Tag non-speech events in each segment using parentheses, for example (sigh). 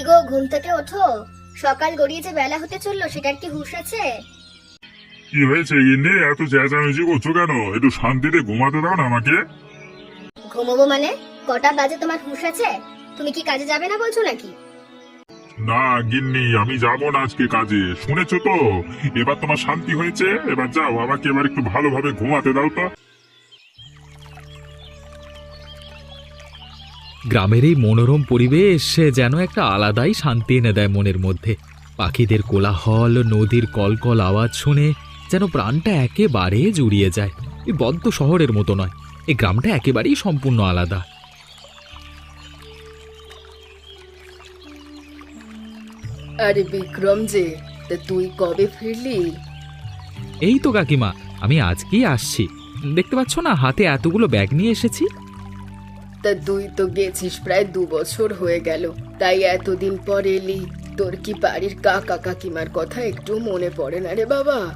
কি গো ঘুম থেকে ওঠো। সকাল গড়িয়ে যে বেলা হতে চলল সেটার কি হুঁশ আছে? কি হয়েছে গিন্নি? এত চেঁচামেচি করছ কেন? একটু শান্তিতে ঘুমাতে দাও না আমাকে। ঘুমোবো মানে? কটা বাজে তোমার হুঁশ আছে? তুমি কি কাজে যাবে না বলছো নাকি? না গিন্নি আমি যাব না আজকে কাজে। শুনেছো তো? এবার তোমার শান্তি হয়েছে? এবার যাও আমাকে এবার একটু ভালোভাবে ঘুমাতে দাও তো। গ্রামের এই মনোরম পরিবেশ সে যেন একটা আলাদাই শান্তি এনে দেয় মনের মধ্যে। পাখিদের কোলাহল নদীর কলকল আওয়াজ শুনে যেন প্রাণটা একেবারে জুড়িয়ে যায়। এই বদ্ধ শহরের মতো নয় এই গ্রামটা একেবারেই সম্পূর্ণ আলাদা। আরে বিক্রম যে তা তুই কবে ফিরলি? এই তো কাকিমা আমি আজকেই আসছি। দেখতে পাচ্ছ না হাতে এতগুলো ব্যাগ নিয়ে এসেছি। তা তুই তো গেছিস প্রায় দু বছর হয়ে গেল। তাই এতদিন পর এলি। তোর কি বাড়ির কাকা কাকিমার কথা একটু মনে পড়ে না রে বাবা?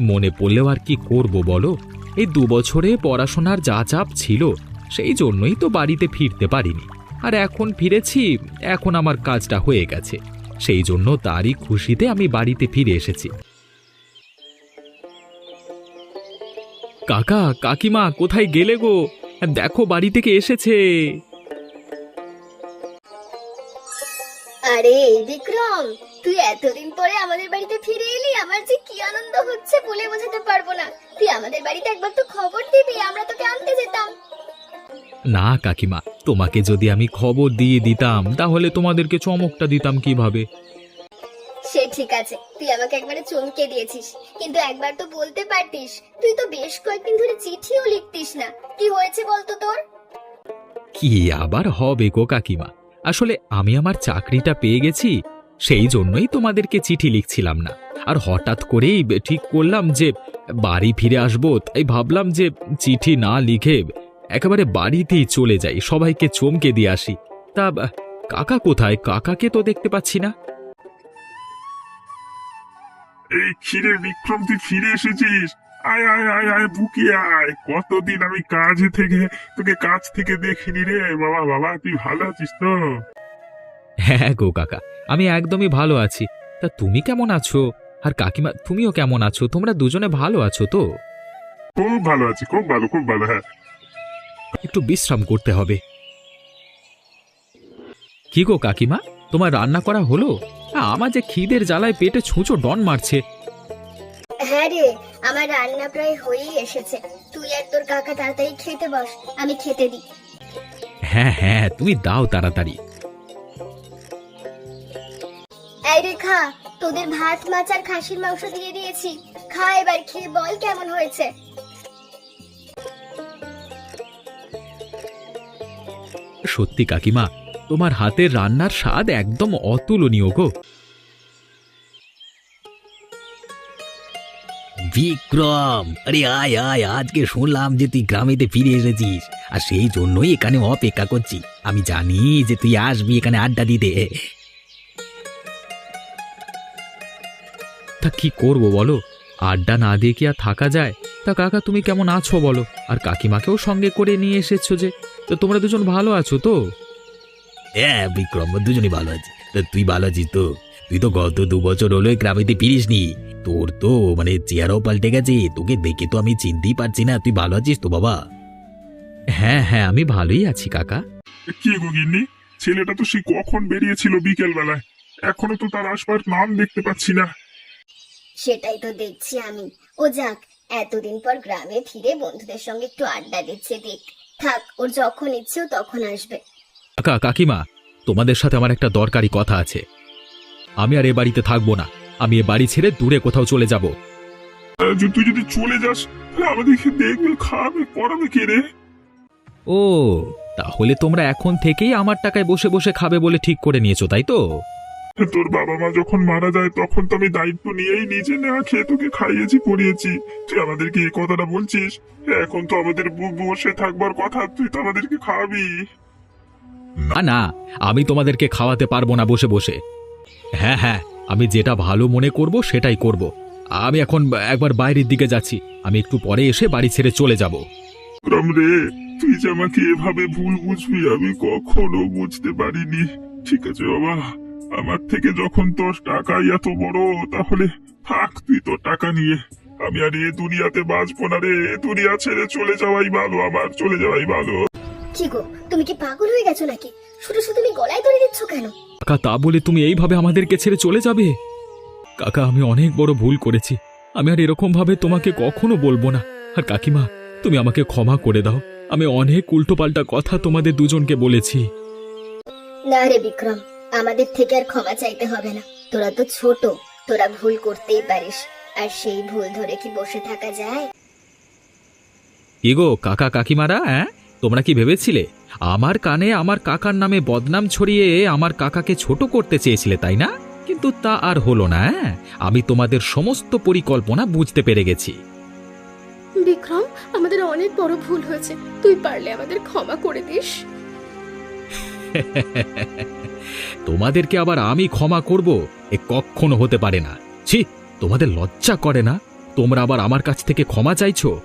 মনে পড়লেও আর কি করব বলো? এই দু বছরে পড়াশোনার যা চাপ ছিল, সেই জন্যই তো বাড়িতে ফিরতে পারিনি। আর এখন ফিরেছি, এখন আমার কাজটা হয়ে গেছে। সেই জন্য তারই খুশিতে আমি বাড়িতে ফিরে এসেছি। কাকা, কাকিমা, কোথায় গেলে গো? দেখো বাড়ি থেকে এসেছে। আরে এই বিক্রম তুই এতদিন পরে আমাদের বাড়িতে ফিরে এলি আমার যে কি আনন্দ হচ্ছে বলে বোঝাতে পারব না। তুই আমাদের বাড়িতে একবার তো খবর দিবি আমরা তোকে আনতে যেতাম। না কাকিমা তোমাকে যদি আমি খবর দিয়ে দিতাম তাহলে তোমাদেরকে চমকটা দিতাম কীভাবে? ঠিক আছে, তুই আমাকে একবারে চমকে দিয়েছিস। কিন্তু একবার তো বলতে পারতিস, তুই তো বেশ কয়েকদিন ধরে চিঠিও লিখতিস না। কি হয়েছে বলতো তোর? কি আবার হবে গো কাকিমা? আসলে আমি আমার চাকরিটা পেয়ে গেছি, সেই জন্যই তোমাদেরকে চিঠি লিখছিলাম না। আর হঠাৎ করেই ঠিক করলাম যে বাড়ি ফিরে আসব, তাই ভাবলাম যে চিঠি না লিখে একেবারে বাড়িতেই চলে যাই, সবাইকে চমকে দিয়ে আসি। তা কাকা কোথায়? কাকাকে তো দেখতে পাচ্ছি না। এই ক্ষীরে বিক্রম তুই ফিরে এসেছিস? আয় আয় আয় আয় বুকে আয়। কতদিন আমি কাজে থেকে তোকে কাজ থেকে দেখিনি রে। বাবা বাবা তুই ভালো আছিস তো? হ্যাঁ গো কাকা আমি একদমই ভালো আছি। তা তুমি কেমন আছো? আর কাকিমা তুমিও কেমন আছো? তোমরা দুজনে ভালো আছো তো? খুব ভালো আছি খুব ভালো খুব ভালো হ্যাঁ। একটু বিশ্রাম করতে হবে। কি গো কাকিমা তোমার রান্না করা হলো? আমার যে খিদের জ্বালায় পেটে ছুঁচো ডন মারছে। হ্যাঁ রে আমার রান্না প্রায় হয়েই এসেছে। তুই আর তোর কাকা তাড়াতাড়ি খেতে বস আমি খেতে দিই। হ্যাঁ হ্যাঁ তুমি দাও তাড়াতাড়ি। এই রে খা তোদের ভাত মাছ আর খাসির মাংস দিয়ে দিয়েছি। খা এবার খেয়ে বল কেমন হয়েছে। সত্যি কাকিমা তোমার হাতের রান্নার স্বাদ একদম অতুলনীয় গো। বিক্রম আরে আয় আয় আজকে শুনলাম যে তুই গ্রামেতে ফিরে এসেছিস। আর সেই জন্যই এখানে অপেক্ষা করছি। আমি জানি যে তুই আসবি এখানে আড্ডা দিতে। তা কি করব বলো? আড্ডা না দিয়ে কি আর থাকা যায়? তা কাকা তুমি কেমন আছো বলো? আর কাকিমাকেও সঙ্গে করে নিয়ে এসেছ যে। তো তোমরা দুজন ভালো আছো তো? হ্যাঁ বিক্রম দুজনই ভালো আছি। তা তুই ভালো আছিস তো? তুই তো গত দু বছর হলো গ্রামেতে ফিরিসনি। তোর তো মানে চেয়ারও পাল্টে গেছে। তোকে দেখে তো আমি চিনতেই পারছি না। তুই ভালো আছিস তো বাবা? হ্যাঁ হ্যাঁ আমি ভালোই আছি কাকা। কি গো গিন্নি? ছেলেটা তো সে কখন বেরিয়েছিল বিকেল বেলায় এখনও তো তার আসবার নাম দেখতে পাচ্ছি না। সেটাই তো দেখছি আমি। ও যাক এতদিন পর গ্রামে ফিরে বন্ধুদের সঙ্গে একটু আড্ডা দিচ্ছে দেখ। থাক ওর যখন ইচ্ছে তখন আসবে। কাকা কাকিমা তোমাদের সাথে আমার একটা দরকারি কথা আছে। আমি আর এ বাড়িতে থাকব না। আমি এ বাড়ি ছেড়ে দূরে কোথাও চলে যাব। তুই যদি চলে যাস আমাদেরকে দেখবে খাবে পড়াবে কে রে? ও তাহলে তোমরা এখন থেকেই আমার টাকায় বসে বসে খাবে বলে ঠিক করে নিয়েছো তাই তো? তোর বাবা মা যখন মারা যায় তখন তো আমি দায়িত্ব নিয়েই নিজে নেওয়া খেয়ে তোকে খাইয়েছি পড়িয়েছি। তুই আমাদেরকে এই কথাটা বলছিস? এখন তো আমাদের বসে থাকবার কথা তুই তো আমাদেরকে খাওয়াবি না না, আমি তোমাদেরকে খাওয়াতে পারব না বসে বসে। হ্যাঁ হ্যাঁ আমি যেটা ভালো মনে করব সেটাই করব। আমি এখন একবার বাইরের দিকে যাচ্ছি। আমি একটু পরে এসে বাড়ি ছেড়ে চলে যাব। তুই যে আমাকে এভাবে ভুল বুঝবি, আমি কখনো বুঝতে পারিনি। ঠিক আছে বাবা, আমার থেকে যখন তোর টাকাই এত বড়, তাহলে থাক তুই তোর টাকা নিয়ে। আমি আর এ দুনিয়াতে বাঁচবো না রে দুনিয়া ছেড়ে চলে যাওয়াই ভালো, আমার চলে যাওয়াই ভালো। কি গো তুমি কি পাগল হয়ে গেছো নাকি? শুধু শুধু তুমি গলায় ধরে দিচ্ছ কেন? কাকা তা বলে তুমি এইভাবে আমাদেরকে ছেড়ে চলে যাবে? কাকা আমি অনেক বড় ভুল করেছি। আমি আর এরকম ভাবে তোমাকে কখনো বলব না। আর কাকিমা তুমি আমাকে ক্ষমা করে দাও। আমি অনেক উল্টোপাল্টা কথা তোমাদের দুজনকে বলেছি। না রে বিক্রম আমাদের থেকে আর ক্ষমা চাইতে হবে না। তোরা তো ছোট তোরা ভুল করতেই পারিস। আর সেই ভুল ধরে কি বসে থাকা যায়? কি গো কাকা কাকিমারা হ্যাঁ? তোমরা কি ভেবেছিলে? আমার কানে আমার কাকার নামে বদনাম ছড়িয়ে আমার কাকাকে ছোট করতে চেয়েছিলে তাই না? কিন্তু তা আর হলো না আমি তোমাদের সমস্ত পরিকল্পনা বুঝতে পেরে গেছি। বিক্রম আমাদের অনেক বড় ভুল হয়েছে। তুই পারলে আমাদের ক্ষমা করে দিস। (laughs) তোমাদেরকে আবার আমি ক্ষমা করব? এ কখনো হতে পারে না। ছি তোমাদের লজ্জা করে না? তোমরা আবার আমার কাছ থেকে ক্ষমা চাইছো?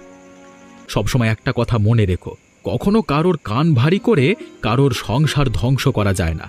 সবসময় একটা কথা মনে রেখো। কখনো কারোর কান ভারী করে কারোর সংসার ধ্বংস করা যায় না।